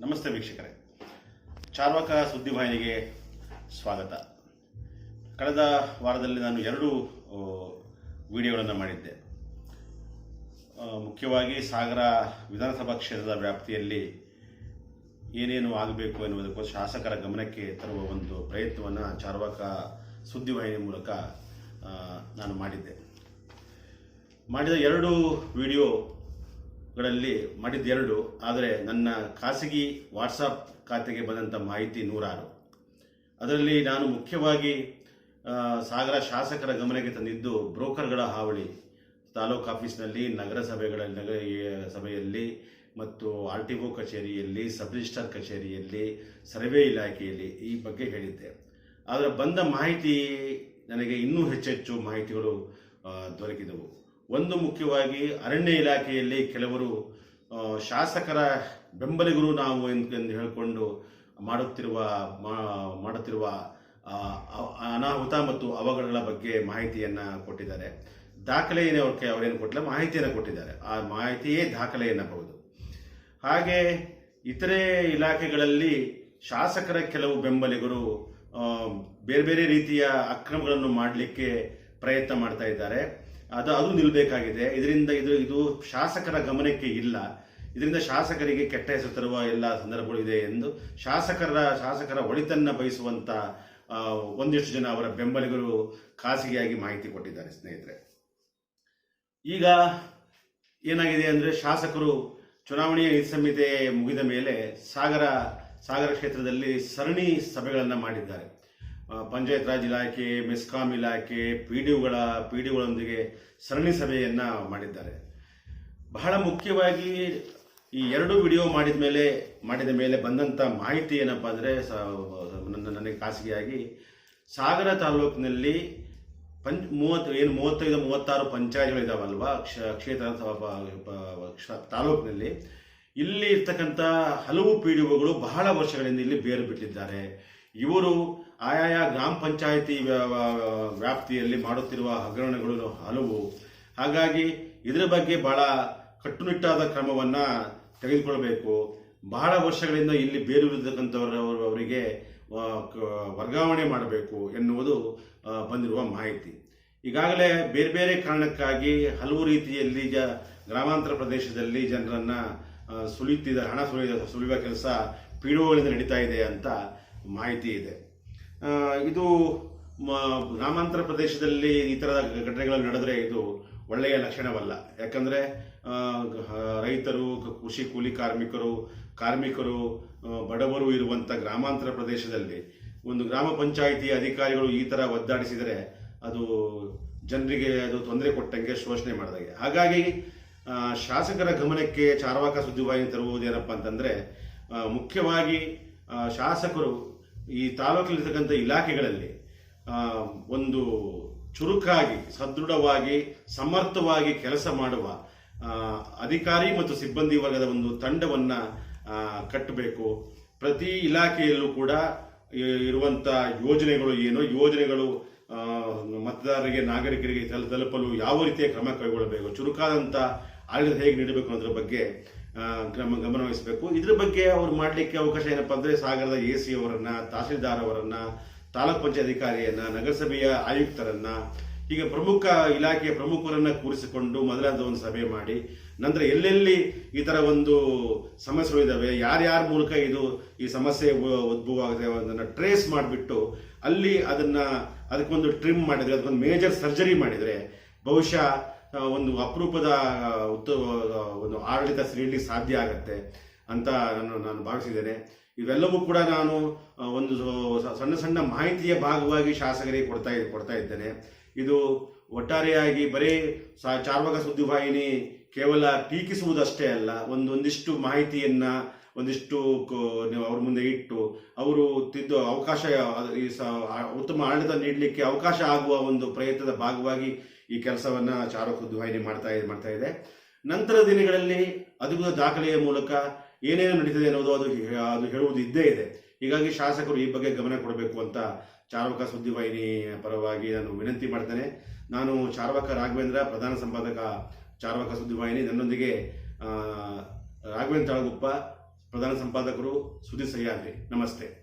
ನಮಸ್ತೆ ವೀಕ್ಷಕರೇ. ಚಾರ್ವಾಕ ಸುದ್ದಿವಾಹಿನಿಗೆ ಸ್ವಾಗತ. ಕಳೆದ ವಾರದಲ್ಲಿ ನಾನು ಎರಡು ವಿಡಿಯೋಗಳನ್ನು ಮಾಡಿದ್ದೆ. ಮುಖ್ಯವಾಗಿ ಸಾಗರ ವಿಧಾನಸಭಾ ಕ್ಷೇತ್ರದ ವ್ಯಾಪ್ತಿಯಲ್ಲಿ ಏನೇನು ಆಗಬೇಕು ಎನ್ನುವುದಕ್ಕೂ ಶಾಸಕರ ಗಮನಕ್ಕೆ ತರುವ ಒಂದು ಪ್ರಯತ್ನವನ್ನು ಚಾರ್ವಾಕ ಸುದ್ದಿವಾಹಿನಿ ಮೂಲಕ ನಾನು ಮಾಡಿದ್ದೆ. ಮಾಡಿದ ಎರಡು ವಿಡಿಯೋಗಳಲ್ಲಿ ಮಾಡಿದ್ದೆರಡು, ಆದರೆ ನನ್ನ ಖಾಸಗಿ ವಾಟ್ಸಪ್ ಖಾತೆಗೆ ಬಂದಂಥ ಮಾಹಿತಿ ನೂರಾರು. ಅದರಲ್ಲಿ ನಾನು ಮುಖ್ಯವಾಗಿ ಸಾಗರ ಶಾಸಕರ ಗಮನಕ್ಕೆ ತಂದಿದ್ದು ಬ್ರೋಕರ್ಗಳ ಹಾವಳಿ. ತಾಲೂಕು ಆಫೀಸ್ನಲ್ಲಿ, ನಗರಸಭೆಗಳಲ್ಲಿ, ನಗರ ಸಭೆಯಲ್ಲಿ ಮತ್ತು ಆರ್ ಟಿ ಒ ಕಚೇರಿಯಲ್ಲಿ, ಸಬ್ ರಿಜಿಸ್ಟರ್ ಕಚೇರಿಯಲ್ಲಿ, ಸರ್ವೆ ಇಲಾಖೆಯಲ್ಲಿ ಈ ಬಗ್ಗೆ ಹೇಳಿದ್ದೆ. ಆದರೆ ಬಂದ ಮಾಹಿತಿ ನನಗೆ ಇನ್ನೂ ಹೆಚ್ಚೆಚ್ಚು ಮಾಹಿತಿಗಳು ದೊರಕಿದವು. ಒಂದು ಮುಖ್ಯವಾಗಿ ಅರಣ್ಯ ಇಲಾಖೆಯಲ್ಲಿ ಕೆಲವರು ಶಾಸಕರ ಬೆಂಬಲಿಗರು ನಾವು ಎಂದು ಹೇಳಿಕೊಂಡು ಮಾಡುತ್ತಿರುವ ಮಾಡುತ್ತಿರುವ ಅನಾಹುತ ಮತ್ತು ಅವಘಡಗಳ ಬಗ್ಗೆ ಮಾಹಿತಿಯನ್ನು ಕೊಟ್ಟಿದ್ದಾರೆ. ದಾಖಲೆ ಏನೇ ಅವ್ರಿಗೆ, ಅವರೇನು ಕೊಟ್ಟಿಲ್ಲ, ಮಾಹಿತಿಯನ್ನು ಕೊಟ್ಟಿದ್ದಾರೆ. ಆ ಮಾಹಿತಿಯೇ ದಾಖಲೆ ಎನ್ನಬಹುದು. ಹಾಗೆ ಇತರೆ ಇಲಾಖೆಗಳಲ್ಲಿ ಶಾಸಕರ ಕೆಲವು ಬೆಂಬಲಿಗರು ಬೇರೆ ಬೇರೆ ರೀತಿಯ ಅಕ್ರಮಗಳನ್ನು ಮಾಡಲಿಕ್ಕೆ ಪ್ರಯತ್ನ ಮಾಡ್ತಾ ಇದ್ದಾರೆ. ಅದು ಅದು ನಿಲ್ಲಬೇಕಾಗಿದೆ ಇದರಿಂದ ಇದು ಇದು ಶಾಸಕರ ಗಮನಕ್ಕೆ ಇಲ್ಲ. ಇದರಿಂದ ಶಾಸಕರಿಗೆ ಕೆಟ್ಟ ಹೆಸರು ತರುವ ಎಲ್ಲ ಸಂದರ್ಭಗಳು ಇದೆ ಎಂದು ಶಾಸಕರ ಶಾಸಕರ ಒಳಿತನ್ನ ಬಯಸುವಂತ ಆ, ಒಂದಿಷ್ಟು ಜನ ಅವರ ಬೆಂಬಲಿಗರು ಖಾಸಗಿಯಾಗಿ ಮಾಹಿತಿ ಕೊಟ್ಟಿದ್ದಾರೆ ಸ್ನೇಹಿತರೆ. ಈಗ ಏನಾಗಿದೆ ಅಂದರೆ ಶಾಸಕರು ಚುನಾವಣೆಯ ನೀತಿ ಸಂಹಿತೆ ಮುಗಿದ ಮೇಲೆ ಸಾಗರ ಸಾಗರ ಕ್ಷೇತ್ರದಲ್ಲಿ ಸರಣಿ ಸಭೆಗಳನ್ನು ಮಾಡಿದ್ದಾರೆ. ಪಂಚಾಯತ್ ರಾಜ್ ಇಲಾಖೆ, ಮೆಸ್ಕಾಂ ಇಲಾಖೆ ಪಿ ಡಿಒಗಳ ಪಿ ಡಿಒಗಳೊಂದಿಗೆ ಸರಣಿ ಸಭೆಯನ್ನು ಮಾಡಿದ್ದಾರೆ. ಬಹಳ ಮುಖ್ಯವಾಗಿ ಈ ಎರಡು ವಿಡಿಯೋ ಮಾಡಿದ ಮೇಲೆ ಮಾಡಿದ ಮೇಲೆ ಬಂದಂಥ ಮಾಹಿತಿ ಏನಪ್ಪ ಅಂದರೆ ನನ್ನ, ನನಗೆ ಖಾಸಗಿಯಾಗಿ, ಸಾಗರ ತಾಲೂಕಿನಲ್ಲಿ ಪಂಚ್, ಮೂವತ್ತು, ಏನು ಮೂವತ್ತೈದು, ಮೂವತ್ತಾರು ಪಂಚಾಯತ್ಗಳಿದಾವಲ್ವಾ, ಕ್ಷ, ಕ್ಷೇತ್ರ ತಾಲೂಕಿನಲ್ಲಿ, ಇಲ್ಲಿ ಇರ್ತಕ್ಕಂಥ ಹಲವು ಪಿ ಡಿ ಒಗಳು ಬಹಳ ವರ್ಷಗಳಿಂದ ಇಲ್ಲಿ ಬೇರು ಬಿಟ್ಟಿದ್ದಾರೆ. ಇವರು ಆಯಾಯ ಗ್ರಾಮ ಪಂಚಾಯಿತಿ ವ್ಯಾಪ್ತಿಯಲ್ಲಿ ಮಾಡುತ್ತಿರುವ ಹಗರಣಗಳು ಹಲವು. ಹಾಗಾಗಿ ಇದರ ಬಗ್ಗೆ ಬಹಳ ಕಟ್ಟುನಿಟ್ಟಾದ ಕ್ರಮವನ್ನ ತೆಗೆದುಕೊಳ್ಬೇಕು. ಬಹಳ ವರ್ಷಗಳಿಂದ ಇಲ್ಲಿ ಬೇರು ಅವರಿಗೆ ವರ್ಗಾವಣೆ ಮಾಡಬೇಕು ಎನ್ನುವುದು ಬಂದಿರುವ ಮಾಹಿತಿ. ಈಗಾಗಲೇ ಬೇರೆ ಬೇರೆ ಕಾರಣಕ್ಕಾಗಿ ಹಲವು ರೀತಿಯಲ್ಲಿ ಜ ಗ್ರಾಮಾಂತರ ಪ್ರದೇಶದಲ್ಲಿ ಜನರನ್ನ ಆ, ಹಣ ಸುಲಿದ ಸುಲಿಯುವ ಕೆಲಸ ಪಿಡುಗಳಿಂದ ನಡೀತಾ ಇದೆ ಅಂತ ಮಾಹಿತಿ ಇದೆ. ಇದು ಗ್ರಾಮಾಂತರ ಪ್ರದೇಶದಲ್ಲಿ ಈ ಥರದ ಘಟನೆಗಳು ನಡೆದರೆ ಇದು ಒಳ್ಳೆಯ ಲಕ್ಷಣವಲ್ಲ. ಯಾಕಂದ್ರೆ ರೈತರು ಕೃಷಿ ಕೂಲಿ ಕಾರ್ಮಿಕರು ಕಾರ್ಮಿಕರು ಬಡವರು ಇರುವಂತ ಗ್ರಾಮಾಂತರ ಪ್ರದೇಶದಲ್ಲಿ ಒಂದು ಗ್ರಾಮ ಪಂಚಾಯಿತಿ ಅಧಿಕಾರಿಗಳು ಈ ಥರ ಒದ್ದಾಡಿಸಿದರೆ ಅದು ಜನರಿಗೆ ಅದು ತೊಂದರೆ ಕೊಟ್ಟಂಗೆ ಶೋಷಣೆ ಮಾಡಿದಾಗೆ. ಹಾಗಾಗಿ ಶಾಸಕರ ಗಮನಕ್ಕೆ ಚಾರ್ವಾಕ ಸುದ್ದಿವಾಹಿನಿ ತರುವುದೇನಪ್ಪ ಅಂತಂದ್ರೆ ಮುಖ್ಯವಾಗಿ ಶಾಸಕರು ಈ ತಾಲೂಕಲ್ಲಿರ್ತಕ್ಕಂಥ ಇಲಾಖೆಗಳಲ್ಲಿ ಒಂದು ಚುರುಕಾಗಿ, ಸದೃಢವಾಗಿ, ಸಮರ್ಥವಾಗಿ ಕೆಲಸ ಮಾಡುವ ಅಧಿಕಾರಿ ಮತ್ತು ಸಿಬ್ಬಂದಿ ವರ್ಗದ ಒಂದು ತಂಡವನ್ನು ಕಟ್ಟಬೇಕು. ಪ್ರತಿ ಇಲಾಖೆಯಲ್ಲೂ ಕೂಡ ಇರುವಂಥ ಯೋಜನೆಗಳು ಏನು? ಯೋಜನೆಗಳು ಮತದಾರರಿಗೆ, ನಾಗರಿಕರಿಗೆ ತಲ- ತಲುಪಲು ಯಾವ ರೀತಿಯ ಕ್ರಮ ಕೈಗೊಳ್ಳಬೇಕು? ಚುರುಕಾದಂಥ ಆಡಳಿತ ಹೇಗೆ ನೀಡಬೇಕು ಅನ್ನೋದ್ರ ಬಗ್ಗೆ ಕ್ರಮ ಗಮನವಹಿಸಬೇಕು. ಇದ್ರ ಬಗ್ಗೆ ಅವ್ರು ಮಾಡಲಿಕ್ಕೆ ಅವಕಾಶ ಏನಪ್ಪಾ ಅಂದ್ರೆ ಸಾಗರದ ಎ ಸಿ ಅವರನ್ನ ತಹಸೀಲ್ದಾರ್ ಅವರನ್ನ ತಾಲೂಕ್ ಪಂಚಾಯತ್ ಅಧಿಕಾರಿಯನ್ನ ನಗರಸಭೆಯ ಆಯುಕ್ತರನ್ನ, ಈಗ ಪ್ರಮುಖ ಇಲಾಖೆಯ ಪ್ರಮುಖರನ್ನ ಕೂರಿಸಿಕೊಂಡು ಮೊದಲಾದ ಒಂದು ಸಭೆ ಮಾಡಿ, ನಂತರ ಎಲ್ಲೆಲ್ಲಿ ಈ ತರ ಒಂದು ಸಮಸ್ಯೆಗಳು ಇದಾವೆ, ಯಾರ್ಯಾರ ಮೂಲಕ ಇದು ಈ ಸಮಸ್ಯೆ ಉದ್ಭವ ಆಗಿದೆ ಟ್ರೇಸ್ ಮಾಡಿಬಿಟ್ಟು ಅಲ್ಲಿ ಅದನ್ನ, ಅದಕ್ಕೊಂದು ಟ್ರಿಮ್ ಮಾಡಿದ್ರೆ, ಅದಕ್ಕೊಂದು ಮೇಜರ್ ಸರ್ಜರಿ ಮಾಡಿದ್ರೆ, ಬಹುಶಃ ಒಂದು ಅಪರೂಪದ ಒಂದು ಆಡಳಿತ ನೀಡಲಿಕ್ಕೆ ಸಾಧ್ಯ ಆಗತ್ತೆ ಅಂತ ನಾನು ನಾನು ಭಾವಿಸಿದ್ದೇನೆ. ಇವೆಲ್ಲವೂ ಕೂಡ ನಾನು ಒಂದು ಸಣ್ಣ ಸಣ್ಣ ಮಾಹಿತಿಯ ಭಾಗವಾಗಿ ಶಾಸಕರಿಗೆ ಕೊಡ್ತಾ ಕೊಡ್ತಾ ಇದ್ದೇನೆ. ಇದು ಒಟ್ಟಾರೆಯಾಗಿ ಬರೀ ಸಾ- ಚಾರ್ವಾಕ ಸುದ್ದಿವಾಹಿನಿ ಕೇವಲ ಟೀಕಿಸುವುದಷ್ಟೇ ಅಲ್ಲ, ಒಂದೊಂದಿಷ್ಟು ಮಾಹಿತಿಯನ್ನ ಒಂದಿಷ್ಟು ನೀವು ಅವ್ರ ಮುಂದೆ ಇಟ್ಟು ಅವರು ತಿದ್ದು ಅವಕಾಶ ಉತ್ತಮ ಆಡಳಿತ ನೀಡಲಿಕ್ಕೆ ಅವಕಾಶ ಆಗುವ ಒಂದು ಪ್ರಯತ್ನದ ಭಾಗವಾಗಿ ಈ ಕೆಲಸವನ್ನ ಚಾರಕ ದುಹಾಯಿನಿ ಮಾಡ್ತಾ ಮಾಡ್ತಾ ಇದೆ. ನಂತರ ದಿನಗಳಲ್ಲಿ ಅಧಿಕೃತ ದಾಖಲೆಯ ಮೂಲಕ ಏನೇನು ನಡೀತದೆ ಅನ್ನೋದು ಅದು ಅದು ಹೇಳುವುದು ಇದ್ದೇ ಇದೆ. ಹೀಗಾಗಿ ಶಾಸಕರು ಈ ಬಗ್ಗೆ ಗಮನ ಕೊಡಬೇಕು ಅಂತ ಚಾರ್ವಕ ಸುದ್ದಿವಾಹಿನಿ ಪರವಾಗಿ ನಾನು ವಿನಂತಿ ಮಾಡ್ತೇನೆ. ನಾನು ಚಾರ್ವಕ ರಾಘವೇಂದ್ರ, ಪ್ರಧಾನ ಸಂಪಾದಕ ಚಾರ್ವಕ ಸುದ್ದಿವಾಹಿನಿ ನನ್ನೊಂದಿಗೆ ರಾಘವೇಂದ್ರ ತಾಳಗುಪ್ಪ ಪ್ರಧಾನ ಸಂಪಾದಕರು ಸುದೀಪ್ ನಮಸ್ತೆ.